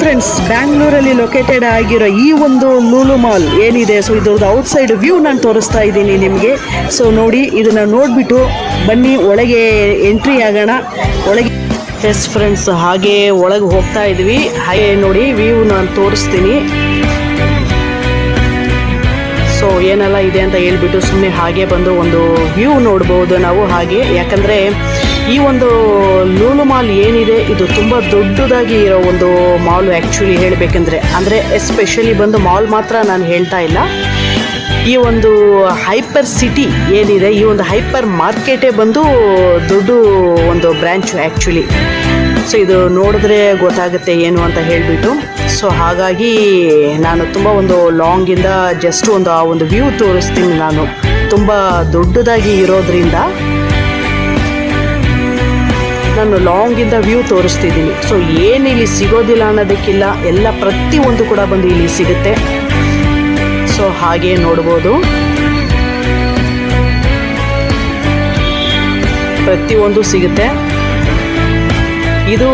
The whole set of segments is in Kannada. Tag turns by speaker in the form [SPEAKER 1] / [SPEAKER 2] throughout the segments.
[SPEAKER 1] ಫ್ರೆಂಡ್ಸ್ ಬ್ಯಾಂಗ್ಳೂರಲ್ಲಿ ಲೊಕೇಟೆಡ್ ಆಗಿರೋ ಈ ಒಂದು ಲೂಲು ಮಾಲ್ ಏನಿದೆ? ಸೊ ಇದ್ರದ್ದು ಔಟ್ಸೈಡ್ ವ್ಯೂ ನಾನು ತೋರಿಸ್ತಾ ಇದ್ದೀನಿ ನಿಮಗೆ. ಸೊ ನೋಡಿ, ಇದನ್ನು ನೋಡಿಬಿಟ್ಟು ಬನ್ನಿ, ಒಳಗೆ ಎಂಟ್ರಿ ಆಗೋಣ. ಒಳಗೆ ಎಸ್ ಫ್ರೆಂಡ್ಸ್ ಹಾಗೆ ಒಳಗೆ ಹೋಗ್ತಾ ಇದ್ವಿ. ಹಾಗೆ ನೋಡಿ ವ್ಯೂ ನಾನು ತೋರಿಸ್ತೀನಿ. ಸೊ ಏನೆಲ್ಲ ಇದೆ ಅಂತ ಹೇಳ್ಬಿಟ್ಟು ಸುಮ್ಮನೆ ಹಾಗೆ ಬಂದು ಒಂದು ವ್ಯೂ ನೋಡ್ಬೋದು ನಾವು ಹಾಗೆ. ಯಾಕಂದರೆ ಈ ಒಂದು ಲೂಲು ಮಾಲ್ ಏನಿದೆ, ಇದು ತುಂಬ ದೊಡ್ಡದಾಗಿ ಇರೋ ಒಂದು ಮಾಲ್ ಆ್ಯಕ್ಚುಲಿ ಹೇಳಬೇಕಂದ್ರೆ. ಅಂದರೆ ಎಸ್ಪೆಷಲಿ ಬಂದು ಮಾಲ್ ಮಾತ್ರ ನಾನು ಹೇಳ್ತಾ ಇಲ್ಲ. ಈ ಒಂದು ಹೈಪರ್ ಸಿಟಿ ಏನಿದೆ, ಈ ಒಂದು ಹೈಪರ್ ಮಾರ್ಕೆಟೇ ಬಂದು ದೊಡ್ಡ ಒಂದು ಬ್ರ್ಯಾಂಚು ಆ್ಯಕ್ಚುಲಿ ಸೊ ಇದು ನೋಡಿದ್ರೆ ಗೊತ್ತಾಗುತ್ತೆ ಏನು ಅಂತ ಹೇಳಿಬಿಟ್ಟು. ಸೊ ಹಾಗಾಗಿ ನಾನು ತುಂಬ ಒಂದು ಲಾಂಗಿಂದ ಜಸ್ಟ್ ಒಂದು ಆ ಒಂದು ವ್ಯೂ ತೋರಿಸ್ತೀನಿ ನಾನು. ತುಂಬ ದೊಡ್ಡದಾಗಿ ಇರೋದ್ರಿಂದ. ನಾನು ಲಾಂಗಿಂದ ವ್ಯೂ ತೋರಿಸ್ತಿದ್ದೀನಿ. ಸೊ ಏನು ಇಲ್ಲಿ ಸಿಗೋದಿಲ್ಲ ಅನ್ನೋದಕ್ಕಿಲ್ಲ. ಎಲ್ಲ ಪ್ರತಿಯೊಂದು ಕೂಡ ಬಂದು ಇಲ್ಲಿ ಸಿಗುತ್ತೆ. ಸೊ ಹಾಗೆ ನೋಡ್ಬೋದು. ಪ್ರತಿಯೊಂದು ಸಿಗುತ್ತೆ. ಇದು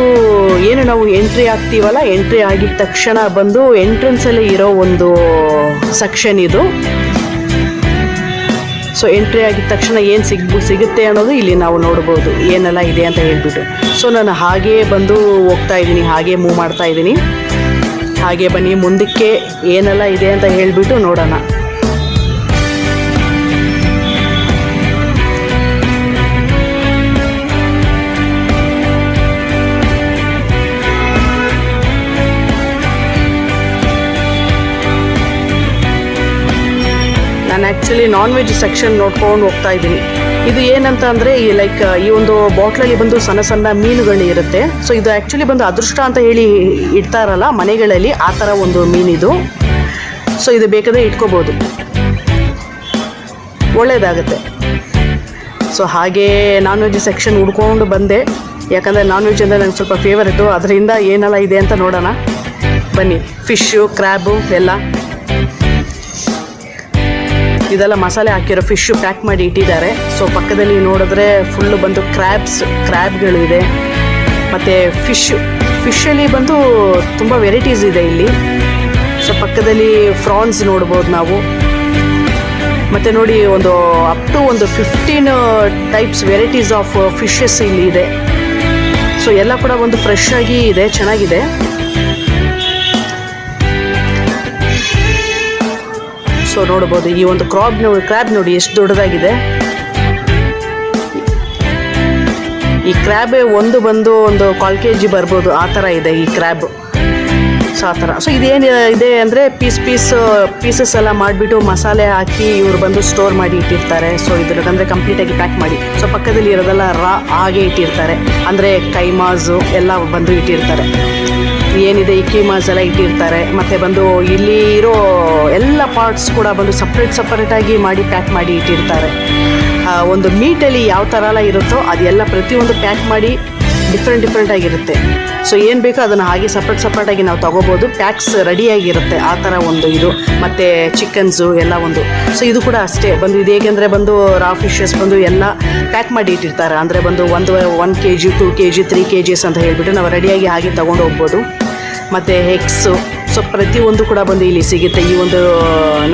[SPEAKER 1] ಏನು ನಾವು ಎಂಟ್ರಿ ಆಗ್ತೀವಲ್ಲ ಎಂಟ್ರಿ ಆಗಿದ ತಕ್ಷಣ ಬಂದು ಎಂಟ್ರೆನ್ಸಲ್ಲಿ ಇರೋ ಒಂದು ಸೆಕ್ಷನ್ ಇದು. ಸೊ ಎಂಟ್ರಿ ಆಗಿದ ತಕ್ಷಣ ಏನು ಸಿಗ್ಬು ಸಿಗುತ್ತೆ ಅನ್ನೋದು ಇಲ್ಲಿ ನಾವು ನೋಡ್ಬೋದು. ಏನೆಲ್ಲ ಇದೆ ಅಂತ ಹೇಳ್ಬಿಟ್ಟು. ಸೊ ನಾನು ಹಾಗೇ ಬಂದು ಹೋಗ್ತಾ ಇದ್ದೀನಿ, ಹಾಗೆ ಮೂವ್ ಮಾಡ್ತಾ ಇದ್ದೀನಿ. ಹಾಗೆ ಬನ್ನಿ, ಮುಂದಕ್ಕೆ ಏನೆಲ್ಲ ಇದೆ ಅಂತ ಹೇಳಿಬಿಟ್ಟು ನೋಡೋಣ. ಆ್ಯಕ್ಚುಲಿ ನಾನ್ ವೆಜ್ ಸೆಕ್ಷನ್ ನೋಡ್ಕೊಂಡು ಹೋಗ್ತಾ ಇದ್ದೀನಿ. ಇದು ಏನಂತ ಅಂದರೆ ಈ ಲೈಕ್ ಈ ಒಂದು ಬಾಟ್ಲಲ್ಲಿ ಬಂದು ಸಣ್ಣ ಸಣ್ಣ ಮೀನುಗಳು ಇರುತ್ತೆ. ಸೊ ಇದು ಆ್ಯಕ್ಚುಲಿ ಬಂದು ಅದೃಷ್ಟ ಅಂತ ಹೇಳಿ ಇಡ್ತಾರಲ್ಲ ಮನೆಗಳಲ್ಲಿ, ಆ ಥರ ಒಂದು ಮೀನಿದು. ಸೊ ಇದು ಬೇಕಾದರೆ ಇಟ್ಕೋಬೋದು. ಒಳ್ಳೆಯದಾಗುತ್ತೆ ಸೊ ಹಾಗೆ ನಾನ್ ವೆಜ್ ಸೆಕ್ಷನ್ ಹುಡ್ಕೊಂಡು ಬಂದೆ. ಯಾಕಂದರೆ ನಾನ್ ವೆಜ್ ಅಂದರೆ ನಂಗೆ ಸ್ವಲ್ಪ ಫೇವರೇಟು ಅದರಿಂದ ಏನೆಲ್ಲ ಇದೆ ಅಂತ ನೋಡೋಣ. ಬನ್ನಿ. ಫಿಶ್ಶು ಕ್ರ್ಯಾಬು ಎಲ್ಲ. ಇದೆಲ್ಲ ಮಸಾಲೆ ಹಾಕಿರೋ ಫಿಶ್ ಪ್ಯಾಕ್ ಮಾಡಿ ಇಟ್ಟಿದ್ದಾರೆ. ಸೊ ಪಕ್ಕದಲ್ಲಿ ನೋಡಿದ್ರೆ ಫುಲ್ಲು ಬಂದು ಕ್ರ್ಯಾಬ್ಸ್ ಕ್ರ್ಯಾಬ್ಗಳಿದೆ ಮತ್ತು ಫಿಶ್ ಫಿಶಲ್ಲಿ ಬಂದು ತುಂಬ ವೆರೈಟೀಸ್ ಇದೆ ಇಲ್ಲಿ. ಸೊ ಪಕ್ಕದಲ್ಲಿ ಫ್ರಾನ್ಸ್ ನೋಡ್ಬೋದು ನಾವು. ಮತ್ತು ನೋಡಿ ಒಂದು ಅಪ್ ಟು ಒಂದು fifteen types varieties of fishes ಇಲ್ಲಿ ಇದೆ. ಸೊ ಎಲ್ಲ ಕೂಡ ಒಂದು ಫ್ರೆಶ್ ಆಗಿ ಇದೆ, ಚೆನ್ನಾಗಿದೆ. ಸೊ ನೋಡ್ಬೋದು ಈ ಒಂದು ಕ್ರಾಬ್ ನೋಡಿ ಕ್ರ್ಯಾಬ್ ನೋಡಿ ಎಷ್ಟು ದೊಡ್ಡದಾಗಿದೆ. ಈ ಕ್ರ್ಯಾಬೇ ಒಂದು ಬಂದು ಒಂದು ಕಾಲ್ ಕೆ ಜಿ ಬರ್ಬೋದು. ಆ ಥರ ಇದೆ ಈ ಕ್ರ್ಯಾಬ್ ಸೊ ಆ ಥರ ಸೊ ಇದೇನು ಇದೆ ಅಂದರೆ ಪೀಸ್ ಪೀಸ್ ಪೀಸಸ್ ಎಲ್ಲ ಮಾಡಿಬಿಟ್ಟು ಮಸಾಲೆ ಹಾಕಿ ಇವರು ಬಂದು ಸ್ಟೋರ್ ಮಾಡಿ ಇಟ್ಟಿರ್ತಾರೆ. ಸೊ ಇದ್ರದಂದರೆ ಕಂಪ್ಲೀಟಾಗಿ ಪ್ಯಾಕ್ ಮಾಡಿ. ಸೊ ಪಕ್ಕದಲ್ಲಿ ಇರೋದೆಲ್ಲ ರಾ ಹಾಗೆ ಇಟ್ಟಿರ್ತಾರೆ. ಅಂದರೆ ಕೈಮಾಸು ಎಲ್ಲ ಬಂದು ಇಟ್ಟಿರ್ತಾರೆ. ಏನಿದೆ, ಈ ಮಾಸ್ ಎಲ್ಲ ಇಟ್ಟಿರ್ತಾರೆ. ಮತ್ತು ಬಂದು ಇಲ್ಲಿ ಇರೋ ಎಲ್ಲ ಪಾರ್ಟ್ಸ್ ಕೂಡ ಬಂದು ಸಪ್ರೇಟ್ ಸಪ್ರೇಟಾಗಿ ಮಾಡಿ ಪ್ಯಾಕ್ ಮಾಡಿ ಇಟ್ಟಿರ್ತಾರೆ. ಒಂದು ಮೀಟಲ್ಲಿ ಯಾವ ಥರ ಎಲ್ಲ ಇರುತ್ತೋ ಅದೆಲ್ಲ ಪ್ರತಿಯೊಂದು ಪ್ಯಾಕ್ ಮಾಡಿ ಡಿಫ್ರೆಂಟ್ ಡಿಫ್ರೆಂಟ್ ಆಗಿರುತ್ತೆ. ಸೊ ಏನು ಬೇಕೋ ಅದನ್ನು ಹಾಗೆ ಸಪ್ರೇಟ್ ಸಪ್ರೇಟಾಗಿ ನಾವು ತೊಗೋಬೋದು. ಪ್ಯಾಕ್ಸ್ ರೆಡಿಯಾಗಿರುತ್ತೆ ಆ ಥರ ಒಂದು ಇದು. ಮತ್ತು ಚಿಕನ್ಸು ಎಲ್ಲ ಒಂದು. ಸೊ ಇದು ಕೂಡ ಅಷ್ಟೇ. ಬಂದು ಇದು ಹೇಗೆಂದರೆ ಬಂದು ರಾ ಫಿಶಸ್ ಬಂದು ಎಲ್ಲ ಪ್ಯಾಕ್ ಮಾಡಿ ಇಟ್ಟಿರ್ತಾರೆ. ಅಂದರೆ ಬಂದು ಒಂದು one K G two K G three K Gs ಅಂತ ಹೇಳಿಬಿಟ್ಟು ನಾವು ರೆಡಿಯಾಗಿ ಹಾಗೆ ತೊಗೊಂಡು ಹೋಗ್ಬೋದು. ಮತ್ತು ಎಗ್ಸು ಸೊ ಪ್ರತಿಯೊಂದು ಕೂಡ ಬಂದು ಇಲ್ಲಿ ಸಿಗುತ್ತೆ. ಈ ಒಂದು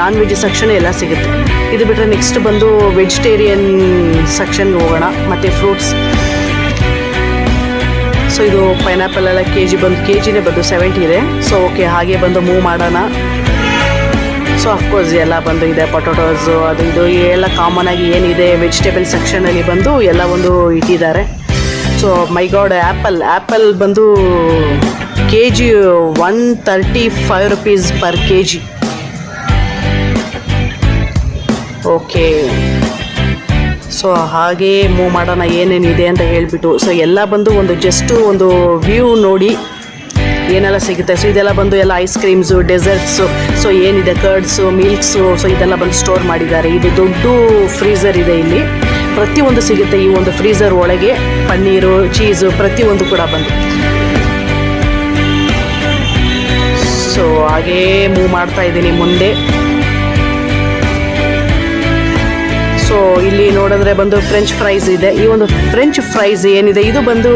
[SPEAKER 1] ನಾನ್ ವೆಜ್ ಸೆಕ್ಷನ್ ಎಲ್ಲ ಸಿಗುತ್ತೆ. ಇದು ಬಿಟ್ಟರೆ ನೆಕ್ಸ್ಟ್ ಬಂದು ವೆಜಿಟೇರಿಯನ್ ಸೆಕ್ಷನ್ ಹೋಗೋಣ. ಮತ್ತು ಫ್ರೂಟ್ಸ್ ಸೊ ಇದು ಪೈನಾಪಲ್ ಎಲ್ಲ ಕೆ ಜಿ ಬಂದು ಕೆ ಜಿನೇ ಬಂದು ಸೆವೆಂಟಿ ಇದೆ. ಸೊ ಓಕೆ ಹಾಗೆ ಬಂದು ಮೂವ್ ಮಾಡೋಣ. ಸೊ ಅಫ್ಕೋರ್ಸ್ ಎಲ್ಲ ಬಂದು ಇದೆ ಪೊಟೊಟೋಸು ಅದು ಇದು, ಎಲ್ಲ ಕಾಮನ್ ಆಗಿ ಏನಿದೆ ವೆಜಿಟೇಬಲ್ ಸೆಕ್ಷನಲ್ಲಿ ಬಂದು ಎಲ್ಲ ಒಂದು ಇಟ್ಟಿದ್ದಾರೆ. So my God apple apple ಬಂದು K G one thirty five rupees per K G okay so ಹಾಗೆ ಮೂವ್ ಮಾಡೋಣ ಏನೇನಿದೆ ಅಂತ ಹೇಳಿಬಿಟ್ಟು. ಸೊ ಎಲ್ಲ ಬಂದು ಒಂದು ಜಸ್ಟು ಒಂದು ವ್ಯೂ ನೋಡಿ ಏನೆಲ್ಲ ಸಿಗುತ್ತೆ. ಸೊ ಇದೆಲ್ಲ ಬಂದು ಎಲ್ಲ ಐಸ್ ಕ್ರೀಮ್ಸು ಡೆಸರ್ಟ್ಸು ಸೊ ಏನಿದೆ ಕರ್ಡ್ಸು ಮಿಲ್ಕ್ಸು ಸೊ ಇದೆಲ್ಲ ಬಂದು ಸ್ಟೋರ್ ಮಾಡಿದ್ದಾರೆ. ಇದು ದೊಡ್ಡ ಫ್ರೀಸರ್ ಇದೆ ಇಲ್ಲಿ. ಪ್ರತಿಯೊಂದು ಸಿಗುತ್ತೆ ಈ ಒಂದು ಫ್ರೀಸರ್ ಒಳಗೆ. ಪನ್ನೀರು ಚೀಸು ಪ್ರತಿಯೊಂದು ಕೂಡ ಬಂದು. ಸೊ ಹಾಗೇ ಮೂವ್ ಮಾಡ್ತಾ ಇದ್ದೀನಿ ಮುಂದೆ. ಸೊ ಇಲ್ಲಿ ನೋಡಿದ್ರೆ ಬಂದು ಫ್ರೆಂಚ್ ಫ್ರೈಸ್ ಇದೆ. ಈ ಒಂದು ಫ್ರೆಂಚ್ ಫ್ರೈಸ್ ಏನಿದೆ? ಇದು ಬಂದು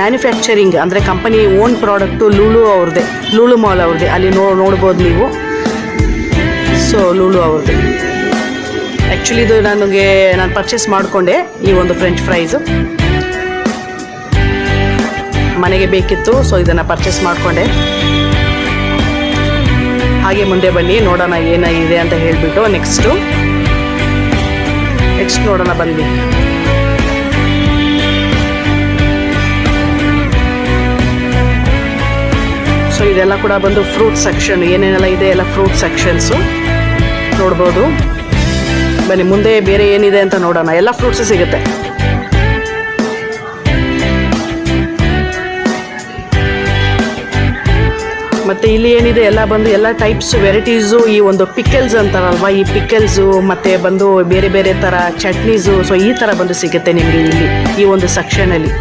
[SPEAKER 1] ಮ್ಯಾನುಫ್ಯಾಕ್ಚರಿಂಗ್ ಅಂದರೆ ಕಂಪನಿ ಓನ್ ಪ್ರಾಡಕ್ಟು ಲೂಲು ಅವ್ರದ್ದೇ ಲೂಲು ಮಾಲ್ ಅವ್ರದ್ದೇ ಅಲ್ಲಿ ನೋ ನೋಡ್ಬೋದು ನೀವು. ಸೊ ಲೂಲು ಅವ್ರದ್ದು ಆ್ಯಕ್ಚುಲಿ ಇದು ನನಗೆ ನಾನು ಪರ್ಚೇಸ್ ಮಾಡಿಕೊಂಡೆ ಈ ಒಂದು ಫ್ರೆಂಚ್ ಫ್ರೈಸು ಮನೆಗೆ ಬೇಕಿತ್ತು ಸೊ ಇದನ್ನು ಪರ್ಚೇಸ್ ಮಾಡಿಕೊಂಡೆ. ಹಾಗೆ ಮುಂದೆ ಬನ್ನಿ, ನೋಡೋಣ ಏನಿದೆ ಅಂತ ಹೇಳಿಬಿಟ್ಟು ನೆಕ್ಸ್ಟು ನೆಕ್ಸ್ಟ್ ನೋಡೋಣ, ಬನ್ನಿ. ಸೊ ಇದೆಲ್ಲ ಕೂಡ ಬಂದು ಫ್ರೂಟ್ ಸೆಕ್ಷನ್ ಏನೇನೆಲ್ಲ ಇದೆ ಎಲ್ಲ ಫ್ರೂಟ್ ಸೆಕ್ಷನ್ಸು ನೋಡ್ಬೋದು. ಬನ್ನಿ, ಮುಂದೆ ಬೇರೆ ಏನಿದೆ ಅಂತ ನೋಡೋಣ. ಎಲ್ಲ ಫ್ರೂಟ್ಸ್ ಸಿಗುತ್ತೆ. ಮತ್ತು ಇಲ್ಲಿ ಏನಿದೆ, ಎಲ್ಲ ಬಂದು ಎಲ್ಲ ಟೈಪ್ಸ್ ವೆರೈಟೀಸು ಈ ಒಂದು ಪಿಕಲ್ಸ್ ಅಂತಾರಲ್ವ? ಈ ಪಿಕಲ್ಸು ಮತ್ತು ಬಂದು ಬೇರೆ ಬೇರೆ ಥರ ಚಟ್ನೀಸು ಸೊ ಈ ಥರ ಬಂದು ಸಿಗುತ್ತೆ ನಿಮಗೆ ಇಲ್ಲಿ, ಈ ಒಂದು ಸೆಕ್ಷನಲ್ಲಿ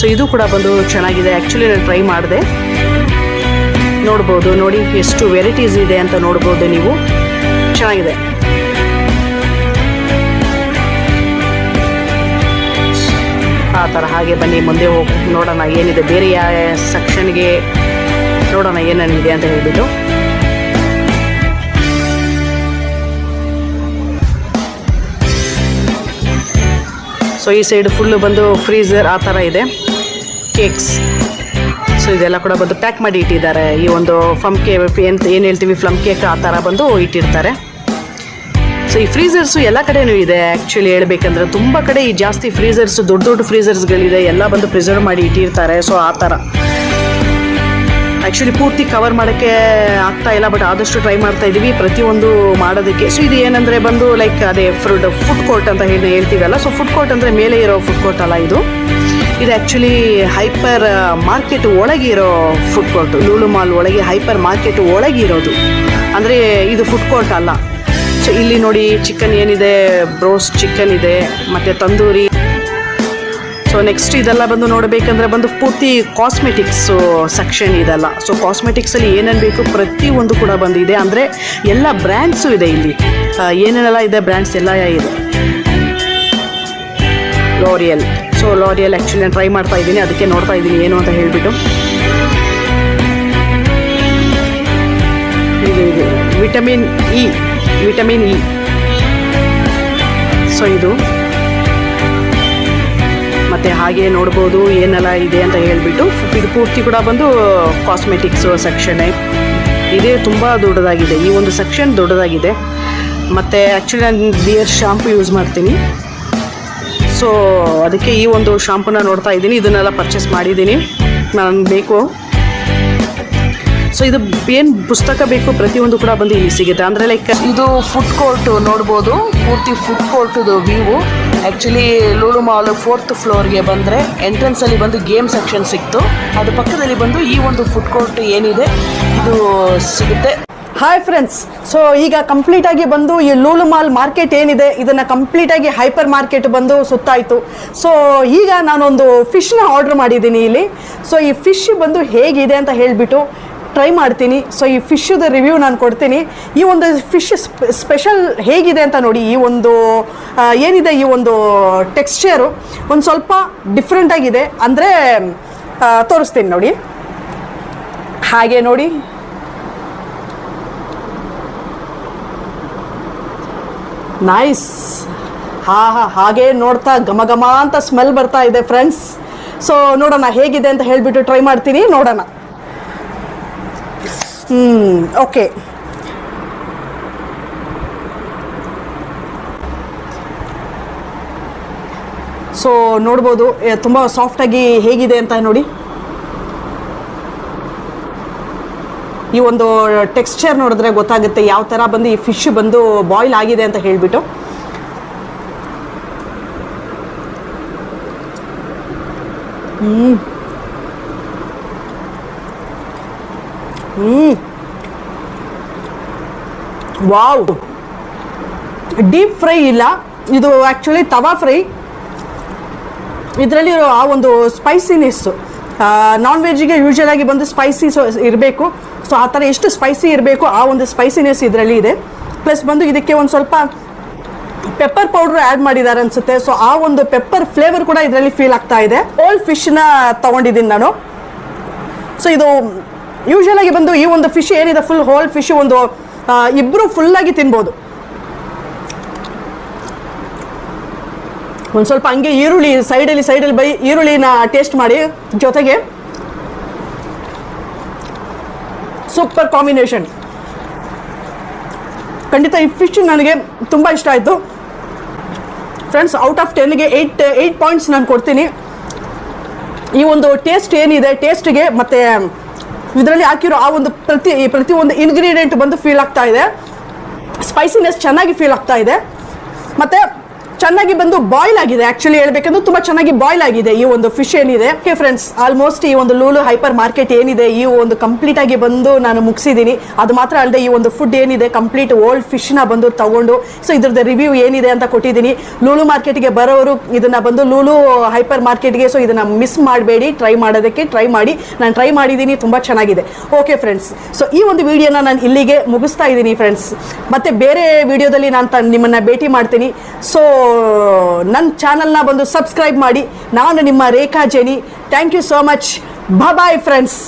[SPEAKER 1] ಸೊ ಇದು ಕೂಡ ಬಂದು ಚೆನ್ನಾಗಿದೆ. ಆ್ಯಕ್ಚುಲಿ ನಾನು ಟ್ರೈ ಮಾಡಿದೆ. ನೋಡ್ಬೋದು, ನೋಡಿ ಎಷ್ಟು ವೆರೈಟೀಸ್ ಇದೆ ಅಂತ ನೋಡ್ಬೋದು ನೀವು. ಚೆನ್ನಾಗಿದೆ. ಆ ಥರ ಹಾಗೆ ಬನ್ನಿ, ಮುಂದೆ ಹೋಗಿ ನೋಡೋಣ ಏನಿದೆ. ಬೇರೆ ಯಾವ ಸೆಕ್ಷನ್ಗೆ ನೋಡೋಣ ಏನೇನಿದೆ ಅಂತ ಹೇಳಿಬಿಟ್ಟು. ಸೊ ಈ ಸೈಡ್ ಫುಲ್ಲು ಬಂದು ಫ್ರೀಜರ್ ಆ ಥರ ಇದೆ. ಕೇಕ್ಸ್ ಸೊ ಇದೆಲ್ಲ ಕೂಡ ಬಂದು ಪ್ಯಾಕ್ ಮಾಡಿ ಇಟ್ಟಿದ್ದಾರೆ. ಈ ಒಂದು ಫ್ಲಮ್ ಕೇಕ್ ಏನು ಹೇಳ್ತೀವಿ ಫ್ಲಮ್ ಕೇಕ್ ಆ ಥರ ಬಂದು ಇಟ್ಟಿರ್ತಾರೆ. ಸೊ ಈ ಫ್ರೀಸರ್ಸು ಎಲ್ಲ ಕಡೆನೂ ಇದೆ. ಆ್ಯಕ್ಚುಲಿ ಹೇಳ್ಬೇಕಂದ್ರೆ ತುಂಬ ಕಡೆ ಈ ಜಾಸ್ತಿ ಫ್ರೀಸರ್ಸ್ ದೊಡ್ಡ ದೊಡ್ಡ ಫ್ರೀಸರ್ಸ್ಗಳಿದೆ ಎಲ್ಲ ಬಂದು ಪ್ರಿಸರ್ವ್ ಮಾಡಿ ಇಟ್ಟಿರ್ತಾರೆ. ಸೊ ಆ ಥರ ಆ್ಯಕ್ಚುಲಿ ಪೂರ್ತಿ ಕವರ್ ಮಾಡೋಕ್ಕೆ ಆಗ್ತಾ ಇಲ್ಲ ಬಟ್ ಆದಷ್ಟು ಟ್ರೈ ಮಾಡ್ತಾ ಇದ್ದೀವಿ ಪ್ರತಿಯೊಂದು ಮಾಡೋದಕ್ಕೆ. ಸೊ ಇದು ಏನಂದರೆ ಬಂದು ಲೈಕ್ ಅದೇ ಫ್ರೂಡ್ ಫುಡ್ ಕೋರ್ಟ್ ಅಂತ ಹೇಳಿ, ಹೇಳ್ತೀವಲ್ಲ? ಸೊ ಫುಡ್ ಕೋರ್ಟ್ ಅಂದರೆ ಮೇಲೆ ಇರೋ ಫುಡ್ ಕೋರ್ಟ್ ಅಲ್ಲ ಇದು. ಇದು ಆ್ಯಕ್ಚುಲಿ ಹೈಪರ್ ಮಾರ್ಕೆಟ್ ಒಳಗೆ ಇರೋ ಫುಡ್ ಕೋರ್ಟ್ ಲೂಲು ಮಾಲ್ ಒಳಗೆ ಹೈಪರ್ ಮಾರ್ಕೆಟ್ ಒಳಗೆ ಇರೋದು. ಅಂದರೆ ಇದು ಫುಡ್ ಕೋರ್ಟ್ ಅಲ್ಲ. ಸೊ ಇಲ್ಲಿ ನೋಡಿ ಚಿಕನ್ ಏನಿದೆ ಬ್ರೋಸ್ ಚಿಕನ್ ಇದೆ, ಮತ್ತು ತಂದೂರಿ. ಸೊ ನೆಕ್ಸ್ಟ್ ಇದೆಲ್ಲ ಬಂದು ನೋಡಬೇಕಂದ್ರೆ ಬಂದು ಪೂರ್ತಿ ಕಾಸ್ಮೆಟಿಕ್ಸು ಸೆಕ್ಷನ್ ಇದೆಲ್ಲ. ಸೊ ಕಾಸ್ಮೆಟಿಕ್ಸಲ್ಲಿ ಏನೇನು ಬೇಕು ಒಂದು ಕೂಡ ಬಂದಿದೆ. ಅಂದರೆ ಎಲ್ಲ ಬ್ರ್ಯಾಂಡ್ಸು ಇದೆ ಇಲ್ಲಿ. ಏನೇನೆಲ್ಲ ಇದೆ ಬ್ರ್ಯಾಂಡ್ಸ್ ಎಲ್ಲ ಇದೆ. ಲಾರಿಯಲ್ ಸೊ ಲಾರಿಯಲ್ ಆ್ಯಕ್ಚುಲಿ ನಾನು ಟ್ರೈ ಮಾಡ್ತಾ ಇದ್ದೀನಿ. ಅದಕ್ಕೆ ನೋಡ್ತಾ ಇದ್ದೀನಿ ಏನು ಅಂತ ಹೇಳಿಬಿಟ್ಟು. Vitamin E vitamin E. So ಇದು. ಮತ್ತು ಹಾಗೆ ನೋಡ್ಬೋದು ಏನೆಲ್ಲ ಇದೆ ಅಂತ ಹೇಳ್ಬಿಟ್ಟು ಇದು ಪೂರ್ತಿ ಕೂಡ ಬಂದು ಕಾಸ್ಮೆಟಿಕ್ಸು ಸೆಕ್ಷನ್ನೇ ಇದೇ ತುಂಬ ದೊಡ್ಡದಾಗಿದೆ. ಈ ಒಂದು ಸೆಕ್ಷನ್ ದೊಡ್ಡದಾಗಿದೆ. ಮತ್ತು ಆ್ಯಕ್ಚುಲಿ ನಾನು ಬಿಯರ್ ಶಾಂಪು ಯೂಸ್ ಮಾಡ್ತೀನಿ. ಸೊ ಅದಕ್ಕೆ ಈ ಒಂದು ಶಾಂಪುನ ನೋಡ್ತಾ ಇದ್ದೀನಿ. ಇದನ್ನೆಲ್ಲ ಪರ್ಚೇಸ್ ಮಾಡಿದ್ದೀನಿ. ನಾನು ಬೇಕು. ಸೊ ಇದು ಏನು ಪುಸ್ತಕ ಬೇಕು? ಪ್ರತಿಯೊಂದು ಕೂಡ ಬಂದು ಇಲ್ಲಿ ಸಿಗುತ್ತೆ. ಅಂದರೆ ಲೈಕ್ ಇದು ಫುಡ್ ಕೋರ್ಟ್ ನೋಡ್ಬೋದು. ಪೂರ್ತಿ food ಕೋರ್ಟದು view actually Lulu mall fourth ಫ್ಲೋರ್ಗೆ ಬಂದರೆ ಎಂಟ್ರೆನ್ಸಲ್ಲಿ ಬಂದು ಗೇಮ್ ಸೆಕ್ಷನ್ ಸಿಕ್ತು. ಅದು ಪಕ್ಕದಲ್ಲಿ ಬಂದು ಈ ಒಂದು ಫುಡ್ ಕೋರ್ಟ್ ಏನಿದೆ ಇದು ಸಿಗುತ್ತೆ.
[SPEAKER 2] ಹಾಯ್ ಫ್ರೆಂಡ್ಸ್ ಸೊ ಈಗ ಕಂಪ್ಲೀಟ್ ಆಗಿ ಬಂದು ಈ ಲೂಲು ಮಾಲ್ ಮಾರ್ಕೆಟ್ ಏನಿದೆ ಇದನ್ನ ಕಂಪ್ಲೀಟ್ ಆಗಿ ಹೈಪರ್ ಮಾರ್ಕೆಟ್ ಬಂದು ಸುತ್ತಾಯಿತು. ಸೊ ಈಗ ನಾನೊಂದು ಫಿಶ್ನ ಆರ್ಡರ್ ಮಾಡಿದ್ದೀನಿ ಇಲ್ಲಿ. ಸೊ ಈ ಫಿಶ್ ಬಂದು ಹೇಗಿದೆ ಅಂತ ಹೇಳಿಬಿಟ್ಟು ಟ್ರೈ ಮಾಡ್ತೀನಿ. ಸೊ ಈ ಫಿಶ್ದ ರಿವ್ಯೂ ನಾನು ಕೊಡ್ತೀನಿ. ಈ ಒಂದು ಫಿಶ್ ಸ್ಪೆಷಲ್ ಹೇಗಿದೆ ಅಂತ ನೋಡಿ, ಈ ಒಂದು ಏನಿದೆ ಈ ಒಂದು ಟೆಕ್ಸ್ಚರು ಒಂದು ಸ್ವಲ್ಪ ಡಿಫ್ರೆಂಟಾಗಿದೆ ಅಂದರೆ ತೋರಿಸ್ತೀನಿ ನೋಡಿ. ಹಾಗೆ ನೋಡಿ. ನೈಸ್ ಹಾ ಹಾ, ಹಾಗೆ ನೋಡ್ತಾ ಘಮ ಘಮ ಅಂತ ಸ್ಮೆಲ್ ಬರ್ತಾ ಇದೆ ಫ್ರೆಂಡ್ಸ್ ಸೊ ನೋಡೋಣ ಹೇಗಿದೆ ಅಂತ ಹೇಳಿಬಿಟ್ಟು ಟ್ರೈ ಮಾಡ್ತೀನಿ. ನೋಡೋಣ. ಓಕೆ. ಸೊ ನೋಡ್ಬೋದು ತುಂಬ ಸಾಫ್ಟಾಗಿ ಹೇಗಿದೆ ಅಂತ ನೋಡಿ. ಈ ಒಂದು ಟೆಕ್ಸ್ಚರ್ ನೋಡಿದ್ರೆ ಗೊತ್ತಾಗುತ್ತೆ ಯಾವ ಥರ ಬಂದು ಈ ಫಿಶ್ ಬಂದು ಬಾಯ್ಲ್ ಆಗಿದೆ ಅಂತ ಹೇಳಿಬಿಟ್ಟು. ಹ್ಮ್. ವಾವ್. ಡೀಪ್ ಫ್ರೈ ಇಲ್ಲ. ಇದು ಆ್ಯಕ್ಚುಲಿ ತವಾ ಫ್ರೈ. ಇದರಲ್ಲಿ ಆ ಒಂದು ಸ್ಪೈಸಿನೆಸ್ಸು ನಾನ್ ವೆಜ್ಜಿಗೆ ಯೂಶಲ್ ಆಗಿ ಬಂದು ಸ್ಪೈಸಿ ಇರಬೇಕು. ಸೊ ಆ ಥರ ಎಷ್ಟು ಸ್ಪೈಸಿ ಇರಬೇಕು, ಆ ಒಂದು ಸ್ಪೈಸಿನೆಸ್ ಇದರಲ್ಲಿ ಇದೆ. ಪ್ಲಸ್ ಬಂದು ಇದಕ್ಕೆ ಒಂದು ಸ್ವಲ್ಪ
[SPEAKER 1] ಪೆಪ್ಪರ್ ಪೌಡರ್ ಆ್ಯಡ್ ಮಾಡಿದ್ದಾರೆ ಅನ್ಸುತ್ತೆ. ಸೊ ಆ ಒಂದು ಪೆಪ್ಪರ್ ಫ್ಲೇವರ್ ಕೂಡ ಇದರಲ್ಲಿ ಫೀಲ್ ಆಗ್ತಾ ಇದೆ. ಓಲ್ಡ್ ಫಿಶ್ನ ತಗೊಂಡಿದ್ದೀನಿ ನಾನು. ಸೊ ಇದು ಯೂಶಲ್ ಬಂದು ಈ ಒಂದು ಫಿಶ್ ಏನಿದೆ ಫುಲ್ ಹೋಲ್ ಫಿಶ್ ಒಂದು ಇಬ್ರು ಫುಲ್ಲಾಗಿ ತಿನ್ಬೋದು. ಒಂದು ಸ್ವಲ್ಪ ಹಂಗೆ ಈರುಳ್ಳಿ ಸೈಡಲ್ಲಿ ಸೈಡಲ್ಲಿ ಬೈ, ಈರುಳ್ಳಿನ ಟೇಸ್ಟ್ ಮಾಡಿ ಜೊತೆಗೆ ಸೂಪರ್ ಕಾಂಬಿನೇಷನ್ ಖಂಡಿತ ಈ ಫಿಶ್ ನನಗೆ ತುಂಬ ಇಷ್ಟ ಆಯಿತು. ಫ್ರೆಂಡ್ಸ್ ಔಟ್ ಆಫ್ ಟೆನ್ಗೆ ಏಯ್ಟ್ ಏಯ್ಟ್ ಪಾಯಿಂಟ್ಸ್ ನಾನು ಕೊಡ್ತೀನಿ. ಈ ಒಂದು ಟೇಸ್ಟ್ ಏನಿದೆ ಟೇಸ್ಟ್ಗೆ ಮತ್ತು ಇದರಲ್ಲಿ ಹಾಕಿರೋ ಆ ಒಂದು ಪ್ರತಿ, ಈ ಒಂದು ಇಂಗ್ರೀಡಿಯೆಂಟ್ ಬಂದು ಫೀಲ್ ಆಗ್ತಾ ಇದೆ. ಸ್ಪೈಸಿನೆಸ್ ಚೆನ್ನಾಗಿ ಫೀಲ್ ಆಗ್ತಾ ಇದೆ. ಮತ್ತು ಚೆನ್ನಾಗಿ ಬಂದು ಬಾಯ್ಲ್ ಆಗಿದೆ. ಆಕ್ಚುಲಿ ಹೇಳ್ಬೇಕಂದ್ರೆ ತುಂಬಾ ಚೆನ್ನಾಗಿ ಬಾಯ್ಲ್ ಆಗಿದೆ ಈ ಒಂದು ಫಿಶ್ ಏನಿದೆ. ಓಕೆ ಫ್ರೆಂಡ್ಸ್ ಆಲ್ಮೋಸ್ಟ್ ಈ ಒಂದು ಲೂಲು ಹೈಪರ್ ಮಾರ್ಕೆಟ್ ಏನಿದೆ, ಈ ಒಂದು ಕಂಪ್ಲೀಟ್ ಆಗಿ ಬಂದು ನಾನು ಮುಗಿಸಿದ್ದೀನಿ. ಅದು ಮಾತ್ರ ಅಲ್ಲದೆ ಈ ಒಂದು ಫುಡ್ ಏನಿದೆ ಕಂಪ್ಲೀಟ್ ಓಲ್ಡ್ ಫಿಶ್ನ ಬಂದು ತಗೊಂಡು ಸೊ ಇದ್ರದ್ದು ರಿವ್ಯೂ ಏನಿದೆ ಅಂತ ಕೊಟ್ಟಿದ್ದೀನಿ. ಲೂಲು ಮಾರ್ಕೆಟ್ಗೆ ಬರೋರು ಇದನ್ನ ಬಂದು ಲೂಲು ಹೈಪರ್ ಮಾರ್ಕೆಟ್ಗೆ ಸೊ ಇದನ್ನ ಮಿಸ್ ಮಾಡಬೇಡಿ ಟ್ರೈ ಮಾಡೋದಕ್ಕೆ ಟ್ರೈ ಮಾಡಿ. ನಾನು ಟ್ರೈ ಮಾಡಿದ್ದೀನಿ, ತುಂಬ ಚೆನ್ನಾಗಿದೆ. ಓಕೆ ಫ್ರೆಂಡ್ಸ್ ಸೊ ಈ ಒಂದು ವಿಡಿಯೋನ ನಾನು ಇಲ್ಲಿಗೆ ಮುಗಿಸ್ತಾ ಇದ್ದೀನಿ ಫ್ರೆಂಡ್ಸ್ ಮತ್ತೆ ಬೇರೆ ವಿಡಿಯೋದಲ್ಲಿ ನಾನು ನಿಮ್ಮನ್ನು ಭೇಟಿ ಮಾಡ್ತೀನಿ. ಸೊ ನನ್ನ ಚಾನಲ್ನ ಬಂದು ಸಬ್ಸ್ಕ್ರೈಬ್ ಮಾಡಿ. ನಾನು ನಿಮ್ಮ Rekha Jenny. Thank you so much bye friends